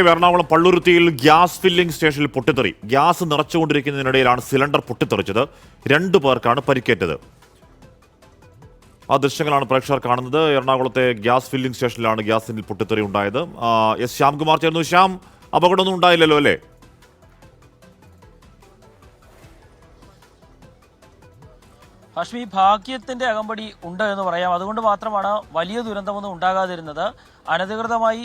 Ernakulam പള്ളുരുത്തിയിൽ gas filling സ്റ്റേഷനിൽ പൊട്ടിത്തെറി. Gas നിറച്ചുകൊണ്ടിരിക്കുന്നതിനിടയിലാണ് cylinder പൊട്ടിത്തെറിച്ചത്. രണ്ടു പേർക്കാണ് പരിക്കേറ്റത്. ആ ദൃശ്യങ്ങളാണ് പ്രേക്ഷകർ കാണുന്നത്. എറണാകുളത്തെ ഗ്യാസ് ഫില്ലിംഗ് സ്റ്റേഷനിലാണ് ഗ്യാസിൽ പൊട്ടിത്തെറി ഉണ്ടായത്. എസ് ശ്യാംകുമാർ ചേർന്നു. ശ്യാം അപകടമൊന്നും ഉണ്ടായില്ലല്ലോ അല്ലേ? ഹാഷ്മി ഭാഗ്യത്തിന്റെ അകമ്പടി ഉണ്ട് എന്ന് പറയാം. അതുകൊണ്ട് മാത്രമാണ് വലിയ ദുരന്തമൊന്നും ഉണ്ടാകാതിരുന്നത്. അനധികൃതമായി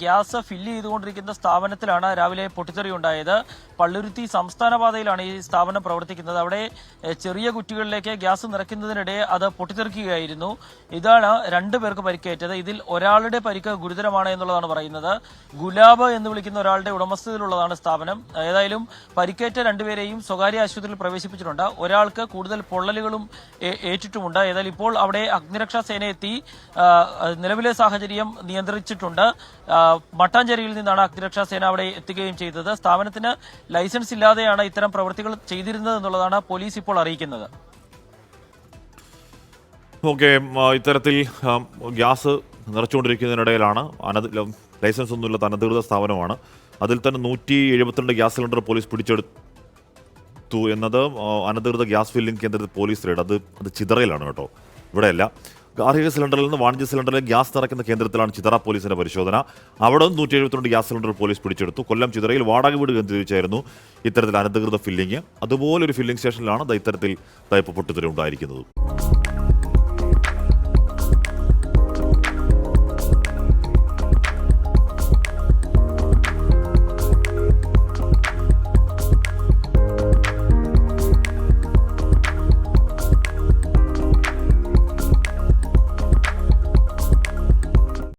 ഗ്യാസ് ഫില്ല് ചെയ്തുകൊണ്ടിരിക്കുന്ന സ്ഥാപനത്തിലാണ് രാവിലെ പൊട്ടിത്തെറി ഉണ്ടായത്. പള്ളുരുത്തി സംസ്ഥാന പാതയിലാണ് ഈ സ്ഥാപനം പ്രവർത്തിക്കുന്നത്. അവിടെ ചെറിയ കുറ്റികളിലേക്ക് ഗ്യാസ് നിറയ്ക്കുന്നതിനിടെ അത് പൊട്ടിത്തെറിക്കുകയായിരുന്നു. ഇതാണ് രണ്ടു പേർക്ക് പരിക്കേറ്റത്. ഇതിൽ ഒരാളുടെ പരിക്ക് ഗുരുതരമാണ് എന്നുള്ളതാണ് പറയുന്നത്. ഗുലാബ് എന്ന് വിളിക്കുന്ന ഒരാളുടെ ഉടമസ്ഥതയിലുള്ളതാണ് സ്ഥാപനം. ഏതായാലും പരിക്കേറ്റ രണ്ടുപേരെയും സ്വകാര്യ ആശുപത്രിയിൽ പ്രവേശിപ്പിച്ചിട്ടുണ്ട്. ഒരാൾക്ക് കൂടുതൽ പൊള്ളലുകളും ഏറ്റിട്ടുമുണ്ട്. ഏതായാലും ഇപ്പോൾ അവിടെ അഗ്നിരക്ഷാ സേന എത്തി നിലവിലെ സാഹചര്യം നിയന്ത്രിച്ചിട്ടുണ്ട്. മട്ടാഞ്ചേരിയിൽ നിന്നാണ് അഗ്നിരക്ഷാ സേന അവിടെ എത്തുകയും ചെയ്തത്. സ്ഥാപനത്തിന് ലൈസൻസ് ഇല്ലാതെയാണ് ഇത്തരം പ്രവൃത്തികൾ ചെയ്തിരുന്നത് എന്നുള്ളതാണ് പോലീസ് ഇപ്പോൾ അറിയിക്കുന്നത്. ഓക്കെ ഇത്തരത്തിൽ ഗ്യാസ് നിറച്ചുകൊണ്ടിരിക്കുന്നതിനിടയിലാണ് അനധി ലൈസൻസ് ഒന്നുമില്ലാത്ത അനധികൃത സ്ഥാപനമാണ്. അതിൽ തന്നെ നൂറ്റി എഴുപത്തിരണ്ട് ഗ്യാസ് സിലിണ്ടർ പോലീസ് പിടിച്ചെടുത്തു എന്നത് ആ, അനധികൃത ഗ്യാസ് ഫില്ലിംഗ് കേന്ദ്രത്തിൽ പോലീസ് റെയ്ഡ് അത് അത് ചിതറയിലാണ് കേട്ടോ. ഇവിടെയല്ല. ഗാർഹിക സിലിണ്ടറിൽ നിന്ന് വാണിജ്യ സിലിണ്ടറിൽ ഗ്യാസ് നിറയ്ക്കുന്ന കേന്ദ്രത്തിലാണ് ചിതറ പോലീസിന്റെ പരിശോധന. അവിടെ നൂറ്റി എഴുപത്തിരണ്ട് ഗ്യാസ് സിലിണ്ടർ പോലീസ് പിടിച്ചെടുത്തു. കൊല്ലം ചിതറയിൽ വാടക വീട് കേന്ദ്രീകരിച്ചായിരുന്നു ഇത്തരത്തിൽ അനധികൃത ഫില്ലിംഗ്. അതുപോലൊരു ഫില്ലിംഗ് സ്റ്റേഷനിലാണ് ഇത്തരത്തിൽ തയ്പ്പ് പൊട്ടിത്തെറി ഉണ്ടായിരിക്കുന്നത്.